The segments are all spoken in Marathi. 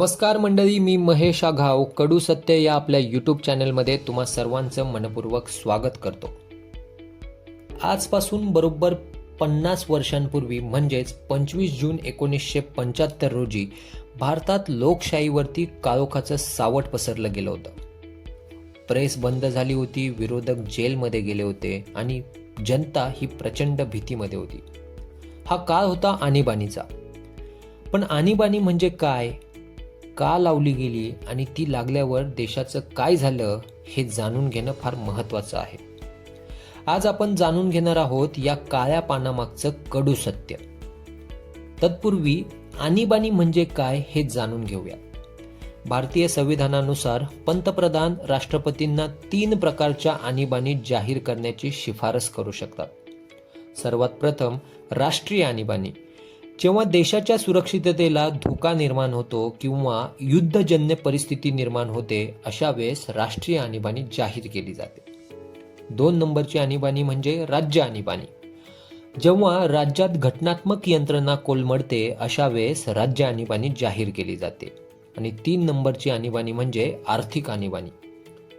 नमस्कार मंडळी मी महेश आघाव कडू सत्य या आपल्या यूट्यूब चॅनलमध्ये तुम्हा सर्वांचं मनपूर्वक स्वागत करतो. आजपासून बरोबर पन्नास वर्षांपूर्वी म्हणजेच पंचवीस जून एकोणीसशे पंच्याहत्तर रोजी भारतात लोकशाहीवरती काळोखाचं सावट पसरलं गेलं होतं. प्रेस बंद झाली होती विरोधक जेलमध्ये गेले होते आणि जनता ही प्रचंड भीतीमध्ये होती. हा काळ होता आणीबाणीचा. पण आणीबाणी म्हणजे काय? का लावली गेली आणि ती लागल्यावर देशाचं काय झालं हे जाणून घेणं फार महत्वाचं आहे. आज आपण जाणून घेणार आहोत या काळ्या पानामागचं कडू सत्य. तत्पूर्वी आणीबाणी म्हणजे काय हे जाणून घेऊया. भारतीय संविधानानुसार पंतप्रधान राष्ट्रपतींना तीन प्रकारच्या आणीबाणी जाहीर करण्याची शिफारस करू शकतात. सर्वात प्रथम राष्ट्रीय आणीबाणी. जेव्हा देशाच्या सुरक्षिततेला धोका निर्माण होतो किंवा युद्धजन्य परिस्थिती निर्माण होते अशा वेळेस राष्ट्रीय आणीबाणी जाहीर केली जाते. दोन नंबरची आणीबाणी म्हणजे राज्य आणीबाणी. जेव्हा राज्यात घटनात्मक यंत्रणा कोलमडते अशा वेळेस राज्य आणीबाणी जाहीर केली जाते. आणि तीन नंबरची आणीबाणी म्हणजे आर्थिक आणीबाणी.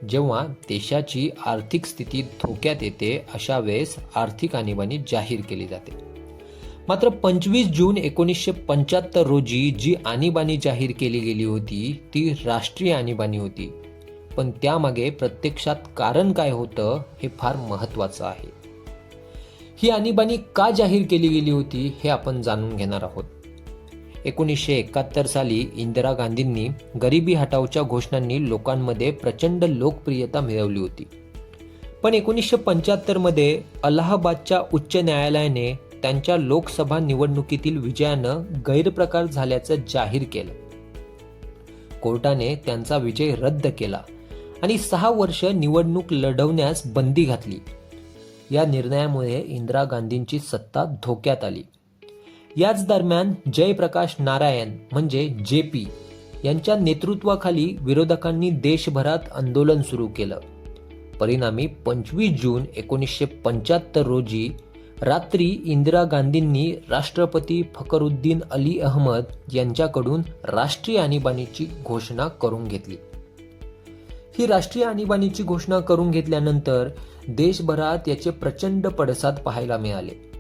जेव्हा देशाची आर्थिक स्थिती धोक्यात येते अशा वेळेस आर्थिक आणीबाणी जाहीर केली जाते. मात्र पंचवीस जून एकोणीसशे पंच्याहत्तर रोजी जी आणीबाणी जाहीर केली गेली होती ती राष्ट्रीय आणीबाणी होती. पण त्यामागे प्रत्यक्षात कारण काय होतं हे फार महत्वाचं आहे. ही आणीबाणी का जाहीर केली गेली होती हे आपण जाणून घेणार आहोत. एकोणीसशे एकाहत्तर साली इंदिरा गांधींनी गरिबी हटावच्या घोषणांनी लोकांमध्ये प्रचंड लोकप्रियता मिळवली होती. पण एकोणीसशे पंच्याहत्तरमध्ये अलाहाबादच्या उच्च न्यायालयाने त्यांच्या लोकसभा निवडणुकीतील विजयानं गैरप्रकार झाल्याचं जाहीर केलं. कोर्टाने त्यांचा विजय रद्द केला आणि सहा वर्ष निवडणूक लढवण्यास बंदी घातली. या निर्णयामुळे इंदिरा गांधींची सत्ता धोक्यात आली. याच दरम्यान जयप्रकाश नारायण म्हणजे जे पी यांच्या नेतृत्वाखाली विरोधकांनी देशभरात आंदोलन सुरू केलं. परिणामी पंचवीस जून एकोणीसशे पंच्याहत्तर रोजी रात्री इंदिरा गांधींनी राष्ट्रपती फखरुद्दीन अली अहमद यांच्याकडून राष्ट्रीय आणीबाणीची घोषणा करून घेतली. ही राष्ट्रीय आणीबाणीची घोषणा करून घेतल्यानंतर देशभरात याचे प्रचंड पडसाद पाहायला मिळाले.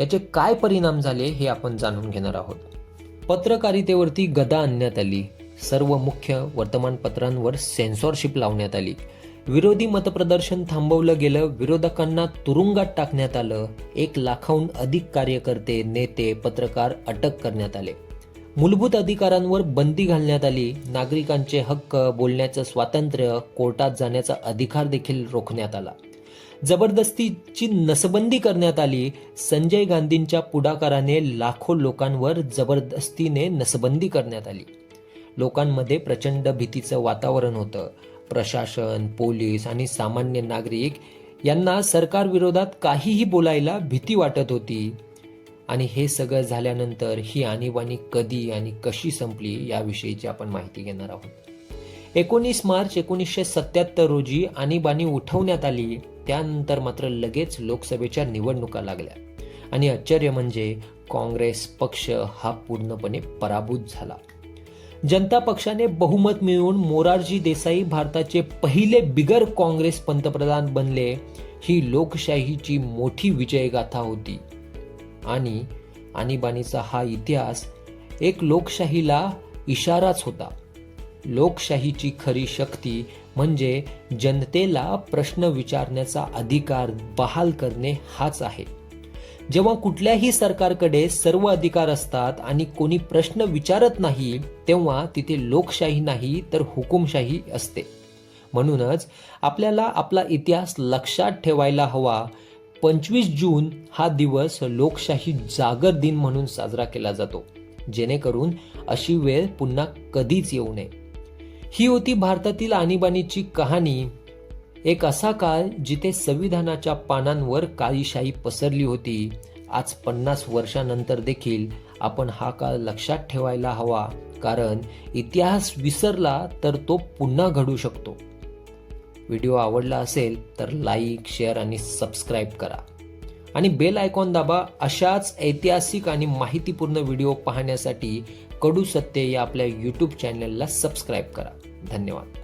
याचे काय परिणाम झाले हे आपण जाणून घेणार आहोत. पत्रकारितेवरती गदा आणण्यात आली. सर्व मुख्य वर्तमानपत्रांवर सेन्सॉरशिप लावण्यात आली. विरोधी मतप्रदर्शन थांबवलं गेलं. विरोधकांना तुरुंगात टाकण्यात आलं. एक लाखाहून अधिक कार्यकर्ते नेते पत्रकार अटक करण्यात आले. मूलभूत अधिकारांवर बंदी घालण्यात आली. नागरिकांचे हक्क बोलण्याचं स्वातंत्र्य कोर्टात जाण्याचा अधिकार देखील रोखण्यात आला. जबरदस्तीची नसबंदी करण्यात आली. संजय गांधींच्या पुढाकाराने लाखो लोकांवर जबरदस्तीने नसबंदी करण्यात आली. लोकांमध्ये प्रचंड भीतीचं वातावरण होतं. प्रशासन पोलीस आणि सामान्य नागरिक यांना सरकार विरोधात काहीही बोलायला भीती वाटत होती. आणि हे सगळं झाल्यानंतर ही आणीबाणी कधी आणि कशी संपली याविषयीची आपण माहिती घेणार आहोत. एकोणीस मार्च एकोणीसशे सत्याहत्तर रोजी आणीबाणी उठवण्यात आली. त्यानंतर मात्र लगेच लोकसभेच्या निवडणुका लागल्या. आणि आश्चर्य म्हणजे काँग्रेस पक्ष हा पूर्णपणे पराभूत झाला. जनता पक्षाने बहुमत मिळवून मोरारजी देसाई भारताचे पहिले बिगर काँग्रेस पंतप्रधान बनले ही लोकशाहीची मोठी विजयगाथा होती. आणि आणीबाणीचा हा इतिहास एक लोकशाहीला इशाराच होता. लोकशाहीची खरी शक्ती म्हणजे जनतेला प्रश्न विचारण्याचा अधिकार बहाल करणे हाच आहे. जेव्हा कुठल्याही सरकारकडे सर्व अधिकार असतात आणि कोणी प्रश्न विचारत नाही तेव्हा तिथे लोकशाही नाही तर हुकुमशाही असते. म्हणूनच आपल्याला आपला इतिहास लक्षात ठेवायला हवा. पंचवीस जून हा दिवस लोकशाही जागर दिन म्हणून साजरा केला जातो. जेणेकरून अशी वेळ पुन्हा कधीच येऊ नये. ही होती भारतातील आणीबाणीची कहाणी. एक असा काळ जिथे संविधानाच्या पानांवर काळीशाही पसरली होती. आज पन्नास वर्षानंतर देखील आपण हा काळ लक्षात ठेवायला हवा. कारण इतिहास विसरला तर तो पुन्हा घडू शकतो. व्हिडिओ आवडला असेल तर लाईक शेअर आणि सबस्क्राईब करा. आणि बेल आयकॉन दाबा. अशाच ऐतिहासिक आणि माहितीपूर्ण व्हिडिओ पाहण्यासाठी कडू सत्य या आपल्या यूट्यूब चॅनलला सबस्क्राईब करा. धन्यवाद.